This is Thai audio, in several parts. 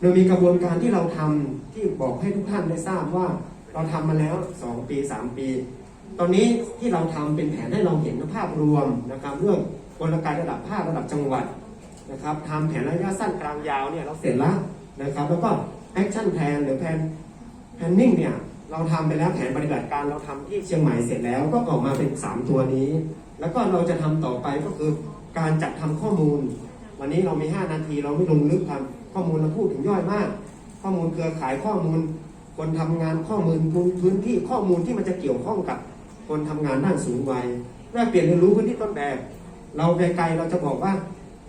โดยมีกระบวนการที่เราทำที่บอกให้ทุกท่านได้ทราบว่าเราทำมาแล้ว 2 ปี 3 ปี ตอนนี้ที่เราทำเป็นแผนให้เราเห็นภาพรวมนะครับเรื่องกลไกระดับภาคระดับจังหวัดนะครับทำแผนระยะสั้นกลางยาวเนี่ยเราเสร็จแล้วนะครับ แล้วก็แอคชั่นแพนหรือแผนแพนนิ่งเนี่ยเราทำไปแล้วแผนปฏิบัติการเราทำที่เชียงใหม่เสร็จแล้วก็ออกมาเป็น 3 ตัวนี้ แล้วก็เราจะทำต่อไปก็คือการจัดทำข้อมูล วันนี้เรามี 5 นาทีเราไม่ลงลึกทำข้อมูลเราพูดถึงย่อยมาก ข้อมูลเครือข่ายข้อมูล คนทำงานข้อมูลพื้นที่ข้อมูลที่มันจะเกี่ยวข้องกับคนทำงานด้านสูงวัยแลกเปลี่ยนเรียนรู้พื้นที่ต้นแบบ เราไกลๆเราจะบอกว่า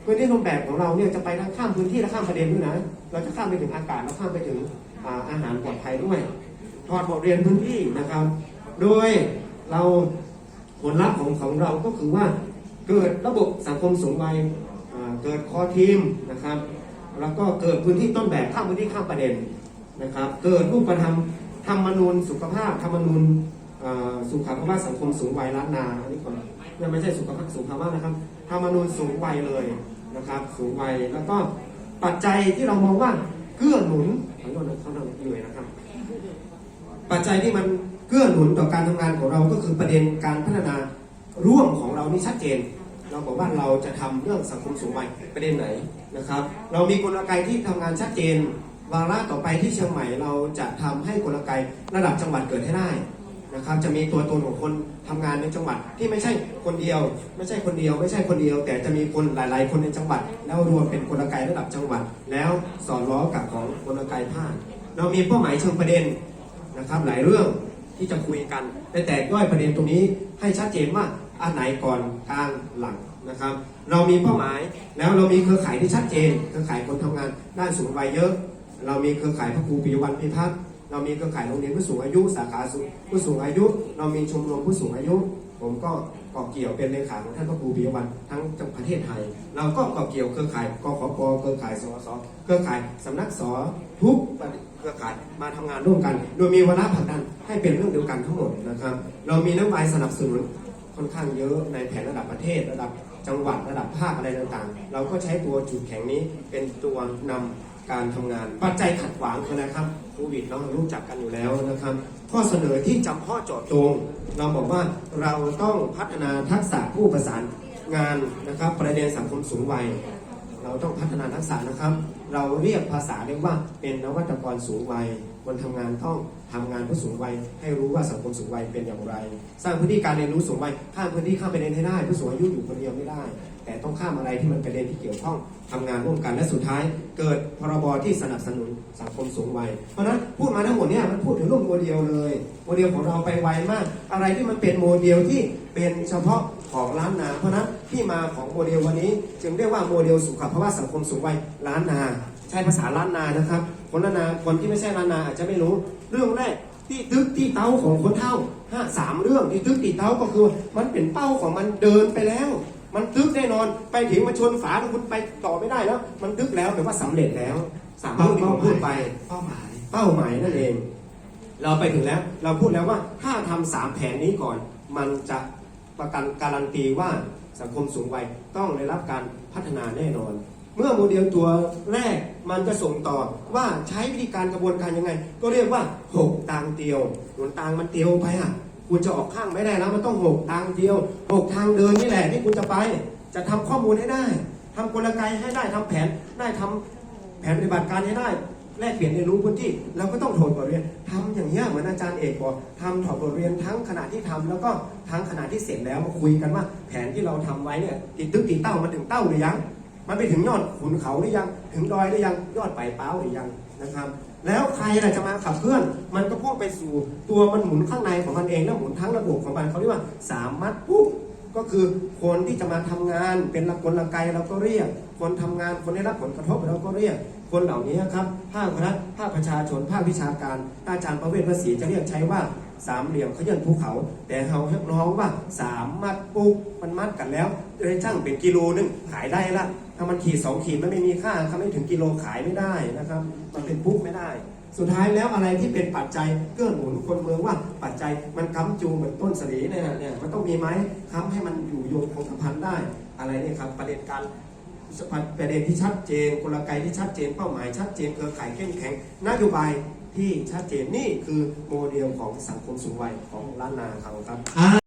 พื้นที่ต้นแบบของเราเนี่ยจะไปทั้งข้ามพื้นที่และข้ามประเด็นด้วยนะเราจะข้ามไปถึงอากาศแล้วข้ามไปถึงอาหารปลอดภัยด้วยถอดบทเรียนพื้นที่นะครับ โดยเราผลลัพธ์ของของเราก็คือว่าเกิดระบบสังคมสูงวัย เกิดคอทีมนะครับ แล้วก็เกิดพื้นที่ต้นแบบข้ามพื้นที่ข้ามประเด็นนะครับ เกิดรูปธรรมธรรมนูญสุขภาพธรรมนูญสุขภาพสังคมสูงวัยล้านนาอันนี้ก่อนยังไม่ใช่สุขภาพสุขภาพนะครับธรรมนูญสูงวัยเลยนะครับ สูงวัยแล้วก็ปัจจัยที่เรามองว่าเกื้อหนุนขอโทษนะเขาทำอยู่นะครับ ปัจจัยที่มันเกื้อหนุนต่อการทำงานของเราก็คือประเด็นการพัฒนาร่วมของเรานี่ชัดเจน เราบอกว่าเราจะทำเรื่องสังคมสูงวัยประเด็นไหนนะครับ เรามีกลไกที่ทำงานชัดเจน วาระต่อไปที่เชียงใหม่เราจะทำให้กลไกระดับจังหวัดเกิดให้ได้นะครับ จะมีตัวตนของคนทำงานในจังหวัดที่ไม่ใช่คนเดียว ไม่ใช่คนเดียว ไม่ใช่คนเดียว แต่จะมีคนหลาย ๆ คนในจังหวัด แล้วรวมเป็นกลไกระดับจังหวัด แล้วสอดล้อกับของกลไกภาคเรามีเป้าหมายเชิงประเด็นนะครับหลายเรื่องที่จะคุยกันแต่แตกย่อยประเด็นตรงนี้ให้ชัดเจนว่า อันไหนก่อนกลางหลังนะครับ เรามีเป้าหมายแล้วเรามีเครือข่ายที่ชัดเจน เครือข่ายคนทำงานด้านสูงวัยเยอะ เรามีเครือข่ายพระครูปิยวันพิพัฒน์เรามีเครือข่ายโรงเรียนผู้สูงอายุ สาขาผู้สูงอายุ เรามีชมรมผู้สูงอายุ ผมก็เกาะเกี่ยวเป็นเลขาของท่านพระครูปิยวันทั้งจังประเทศไทย เราก็เกาะเกี่ยวเครือข่ายกขปเครือข่ายสสเครือข่ายสำนักสทุกเครือข่ายมาทำงานร่วมกัน โดยมีวาระผลักดันให้เป็นเรื่องเดียวกันทั้งหมดนะครับ เรามีนโยบายสนับสนุน ค่อนข้างเยอะในแผนระดับประเทศ ระดับจังหวัดระดับภาคอะไรต่างๆ เราก็ใช้ตัวจุดแข็งนี้เป็นตัวนำการทำงาน ปัจจัยขัดขวางคือนะครับโควิดเรารู้จักกันอยู่แล้วนะครับ ข้อเสนอที่จำเพาะเจาะจงเราบอกว่าเราต้องพัฒนาทักษะผู้ประสานงานนะครับ ประเด็นสังคมสูงวัย เราต้องพัฒนาทักษะนะครับ เราเรียกภาษาเรียกว่าเป็นนวัตกรสูงวัยคนทำงานต้องทำงานผู้สูงวัย ให้รู้ว่าสังคมสูงวัยเป็นอย่างไร สร้างพื้นที่การเรียนรู้สูงวัยข้ามพื้นที่ข้ามไปเรียนให้ได้ ผู้สูงอายุอยู่คนเดียวไม่ได้ แต่ต้องข้ามอะไรที่มันเป็นประเด็นที่เกี่ยวข้องทำงานร่วมกันและสุดท้าย เกิดพรบที่สนับสนุนสังคมสูงวัย เพราะฉะนั้นพูดมาทั้งหมดเนี่ยมันพูดถึงเรื่องโมเดลเลยโมเดลของเราไปไวมาก อะไรที่มันเป็นโมเดลที่เป็นเฉพาะ ของล้านนา เพราะฉะนั้นที่มาของโมเดลวันนี้ จึงเรียกว่าโมเดลสุขภาวะสังคมสูงวัยล้านนา ใช้ภาษาล้านนานะครับ คนล้านนาคนที่ไม่ใช่ล้านนาอาจจะไม่รู้ เรื่องแรกที่ตึกที่เต้าของคนเท่าห้าสามเรื่องที่ตึกที่เต้าก็คือ มันเป็นเป้าของมันเดินไปแล้ว มันตึกแน่นอนไปถึงมาชนฝาแล้วคุณไปต่อไม่ได้แล้ว มันตึกแล้วแปลว่าสำเร็จแล้วสามเรื่องที่ผมพูดไปเป้าหมายเป้าหมายนั่นเอง เราไปถึงแล้วเราพูดแล้วว่าถ้าทำสามแผนนี้ก่อน มันจะ ประกันการันตีว่าสังคมสูงวัยต้องได้รับการพัฒนาแน่นอน เมื่อโมเดลตัวแรกมันจะส่งต่อว่าใช้วิธีการกระบวนการยังไง ก็เรียกว่าหกตางเตียวหนุนตางมันเตียวไปอะคุณจะออกข้างไม่ได้แล้วมันต้องหกทางเดียวหกทางเดินนี่แหละที่คุณจะไป จะทำข้อมูลให้ได้ทำกลไกให้ได้ทำแผนได้ทำแผนปฏิบัติการให้ได้ แลกเปลี่ยนเรียนรู้พื้นที่เราก็ต้องถอดบทเรียนทำอย่างนี้ยเหมือนอาจารย์เอกบอกทำถอดบทเรียนทั้งขณะที่ทำแล้วก็ทั้งขณะที่เสร็จแล้วมาคุยกันว่า แผนที่เราทำไว้เนี่ยติดตึกติดเต้ามันถึงเต้าหรือยัง มันไปถึงยอดขุนเขาหรือยัง ถึงดอยหรือยังยอดไปเป้าหรือยังนะครับ แล้วใครล่ะจะมาขับเคลื่อน มันก็พ่งไปสู่ตัวมันหมุนข้างในของมันเองแล้วหมุนทั้งระบบของมันเขาเรียกว่าสามมัดปุ๊บ ก็คือคนที่จะมาทำงานเป็นละคนละไกเราก็เรียก คนทำงานคนได้รับผลกระทบเราก็เรียก คนเหล่านี้ครับภาครัฐภาคประชาชนภาควิชาการ อาจารย์ประเวศภาษีจะเรียกใช้ว่าสามเหลี่ยมเขาเยื่นภูเขา แต่เขาเรียกน้องว่าสามมัดปุ๊บมันมัดกันแล้วเลยช่างเป็นกิโลนึงขายได้ละถ้ามันขีดสองขีดมันไม่มีค่าครับไม่ถึงกิโลขายไม่ได้นะครับ มันเป็นปุ๊บไม่ได้ สุดท้ายแล้วอะไรที่เป็นปัจจัยเกื้อหนุนคนเมืองว่าปัจจัยมันค้ำจูงเหมือนต้นสลีเนี่ยเนี่ยมันต้องมีไหมค้ำให้มันอยู่โยงคงสัมพันธ์ได้อะไรเนี่ยครับประเด็นการประเด็นที่ชัดเจนกลไกที่ชัดเจนเป้าหมายชัดเจนเครือข่ายเข้มแข็งนโยบายที่ชัดเจนนี่คือโมเดลของสังคมสูงวัยของล้านนาเขาครับ